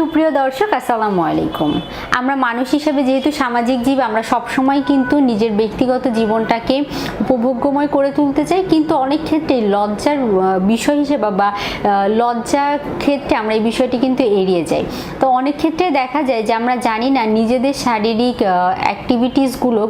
সুপ্রিয় দর্শক, আসসালামু আলাইকুম। আমরা মানুষ হিসেবে যেহেতু সামাজিক জীব, আমরা সবসময় কিন্তু নিজের ব্যক্তিগত জীবনটাকে উপভোগ্যময় করে তুলতে চাই। কিন্তু অনেক ক্ষেত্রে লজ্জার বিষয় হিসেবে বা লজ্জার ক্ষেত্রে আমরা এই বিষয়টি কিন্তু এড়িয়ে যাই। তো অনেক ক্ষেত্রে দেখা যায় যে আমরা জানি না, নিজেদের শারীরিক অ্যাক্টিভিটিসগুলো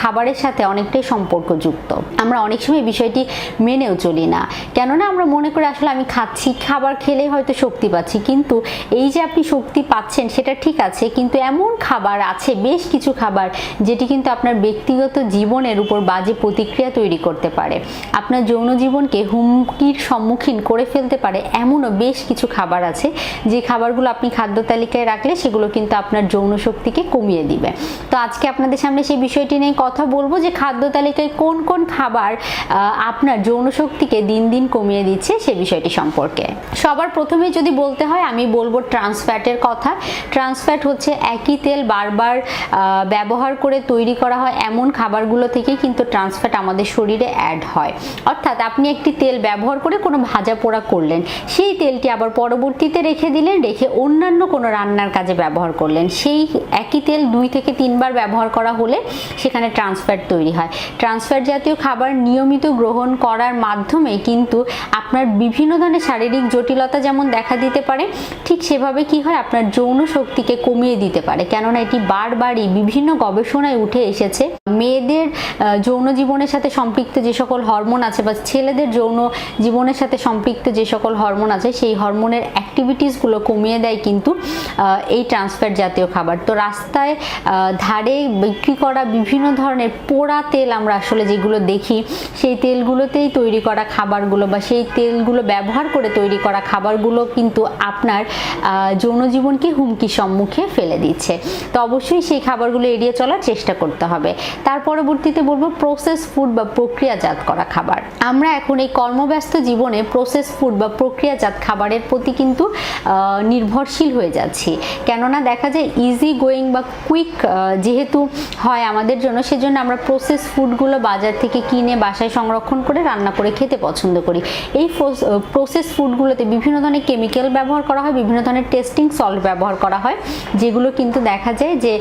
খাবারের সাথে অনেকটাই সম্পর্কযুক্ত। আমরা অনেক সময় বিষয়টি মেনেও চলি না। কেননা আমরা মনে করি, আসলে আমি খাচ্ছি, খাবার খেলে হয়তো শক্তি পাচ্ছি। কিন্তু এই যে আপনি শক্তি পাচ্ছেন, সেটা ঠিক আছে, কিন্তু এমন খাবার আছে, বেশ কিছু খাবার, যেটি কিন্তু আপনার ব্যক্তিগত জীবনের উপর বাজে প্রতিক্রিয়া তৈরি করতে পারে। আপনার যৌন জীবনকে হুমকির সম্মুখীন করে ফেলতে পারে এমনও বেশ কিছু খাবার আছে, যে খাবারগুলো আপনি খাদ্য তালিকায় রাখলে সেগুলো কিন্তু আপনার যৌন শক্তিকে কমিয়ে দিবে। তো আজকে আপনাদের সামনে সেই বিষয়টি নিয়ে কথা বলব, যে খাদ্য তালিকায় কোন কোন খাবার আপনার যৌন শক্তিকে দিন দিন কমিয়ে দিচ্ছে সে বিষয়টি সম্পর্কে। সবার প্রথমে যদি বলতে হয়, আমি বলব ট্রান্সফ্যাটের কথা। ট্রান্সফ্যাট হচ্ছে একই তেল বারবার ব্যবহার করে তৈরি করা হয় এমন খাবারগুলো থেকে কিন্তু ট্রান্সফ্যাট আমাদের শরীরে অ্যাড হয়। অর্থাৎ আপনি একটি তেল ব্যবহার করে কোনো ভাজা পোড়া করলেন, সেই তেলটি আবার পরবর্তীতে রেখে দিলেন, রেখে অন্যান্য কোনো রান্নার কাজে ব্যবহার করলেন। সেই একই তেল দুই থেকে তিনবার ব্যবহার করা হলে সেখানে ট্রান্সফ্যাট তৈরি হয়। ট্রান্সফ্যাট জাতীয় খাবার নিয়মিত গ্রহণ করার মাধ্যমে কিন্তু আপনার বিভিন্ন ধরনের শারীরিক জটিলতা যেমন দেখা দিতে পারে, ঠিক সেভাবে কি হয় আপনার যৌন শক্তিকে কমিয়ে দিতে পারে। কেননা এটি বারবারই বিভিন্ন গবেষণায় উঠে এসেছে। মেয়েদের যৌন জীবনের সাথে সম্পৃক্ত যে সকল হরমোন আছে বা ছেলেদের যৌন জীবনের সাথে সম্পৃক্ত যে সকল হরমোন আছে, সেই হরমোনের অ্যাক্টিভিটিসগুলো কমিয়ে দেয় কিন্তু এই ট্রান্সফ্যাট জাতীয় খাবার। তো রাস্তায় ধারে বিক্রি করা বিভিন্ন ধরনের পোড়া তেল আমরা আসলে যেগুলো দেখি, সেই তেলগুলোতেই তৈরি করা খাবারগুলো বা সেই তেলগুলো ব্যবহার করে তৈরি করা খাবারগুলো কিন্তু আপনার যৌন জীবনকে হুমকির সম্মুখে ফেলে দিচ্ছে। তো অবশ্যই সেই খাবারগুলো এড়িয়ে চলার চেষ্টা করতে হবে। তার পরবর্তীতে বলব প্রসেস ফুড বা প্রক্রিয়াজাত করা খাবার। আমরা এখন এই কর্মব্যস্ত জীবনে প্রসেস ফুড বা প্রক্রিয়াজাত খাবারের প্রতি কিন্তু নির্ভরশীল হয়ে যাচ্ছি। কেননা দেখা যায় ইজি গোয়িং বা কুইক যেহেতু হয় আমাদের জন্য, সেজন্য আমরা প্রসেস ফুডগুলো বাজার থেকে কিনে বাসায় সংরক্ষণ করে রান্না করে খেতে পছন্দ করি। এই প্রসেস ফুডগুলোতে বিভিন্ন ধরনের কেমিক্যাল ব্যবহার করা হয়, বিভিন্ন ধরনের টেস্টিং সল্ট ব্যবহার করা হয়, যেগুলো কিন্তু দেখা যায় যে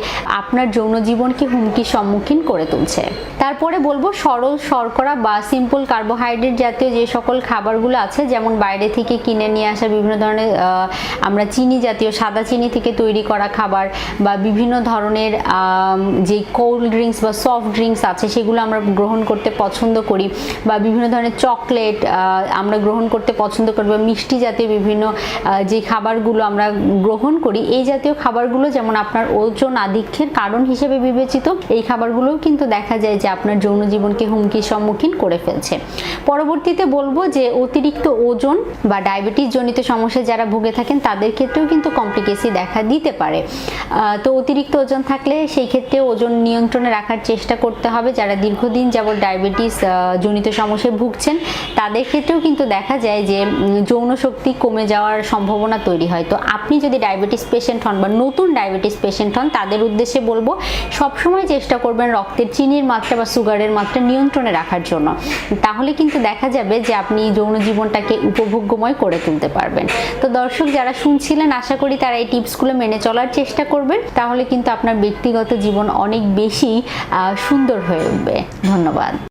আপনার যৌন জীবনকে হুমকির সম্মুখীন করে তুলছে। তারপরে বলব সরল শর্করা বা সিম্পল কার্বোহাইড্রেট জাতীয় যে সকল খাবারগুলো আছে, যেমন বাইরে থেকে কিনে নিয়ে আসা বিভিন্ন ধরনের আমরা চিনি জাতীয়, সাদা চিনি থেকে তৈরি করা খাবার বা বিভিন্ন ধরনের যে কোল্ড ড্রিঙ্কস বা সফট ড্রিঙ্কস আছে, সেগুলো আমরা গ্রহণ করতে পছন্দ করি বা বিভিন্ন ধরনের চকলেট আমরা গ্রহণ করতে পছন্দ করি বা মিষ্টি জাতীয় বিভিন্ন যে খাবারগুলো আমরা গ্রহণ করি, এই জাতীয় খাবারগুলো, যেমন আপনার ওজন আধিক্যের কারণ হিসেবে বিবেচিত, এই খাবারগুলোও কিন্তু দেখা যায় যে আপনার যৌন জীবনকে হুমকির সম্মুখীন করে ফেলছে। পরবর্তীতে বলব যে অতিরিক্ত ওজন বা ডায়াবেটিস জনিত সমস্যায় যারা ভুগে থাকেন, তাদের ক্ষেত্রেও কিন্তু কমপ্লিকেসি দেখা দিতে পারে। তো অতিরিক্ত ওজন থাকলে সেই ক্ষেত্রে ওজন নিয়ন্ত্রণে রাখার চেষ্টা করতে হবে। যারা দীর্ঘদিন যাবত ডায়াবেটিস জনিত সমস্যায় ভুগছেন, তাদের ক্ষেত্রেও কিন্তু দেখা যায় যে যৌন শক্তি কমে যাওয়ার সম্ভাবনা তৈরি হয়। তো আপনি যদি ডায়াবেটিস পেশেন্ট হন বা নতুন ডায়াবেটিস পেশেন্ট হন, তাদের উদ্দেশ্যে বলব, সবসময় চেষ্টা করবেন রক্তের চিনির মাত্রা বা সুগারের মাত্রা নিয়ন্ত্রণে রাখার জন্য। তাহলে কিন্তু দেখা যাবে যে আপনি যৌন জীবনটাকে উপভোগ্যময় করে তুলতে পারবেন। তো দর্শক, যারা শুনছিলেন, আশা করি তারা এই টিপসগুলো মেনে চলার চেষ্টা করবেন। তাহলে কিন্তু আপনার ব্যক্তিগত জীবন অনেক বেশি সুন্দর হয়ে উঠবে। ধন্যবাদ।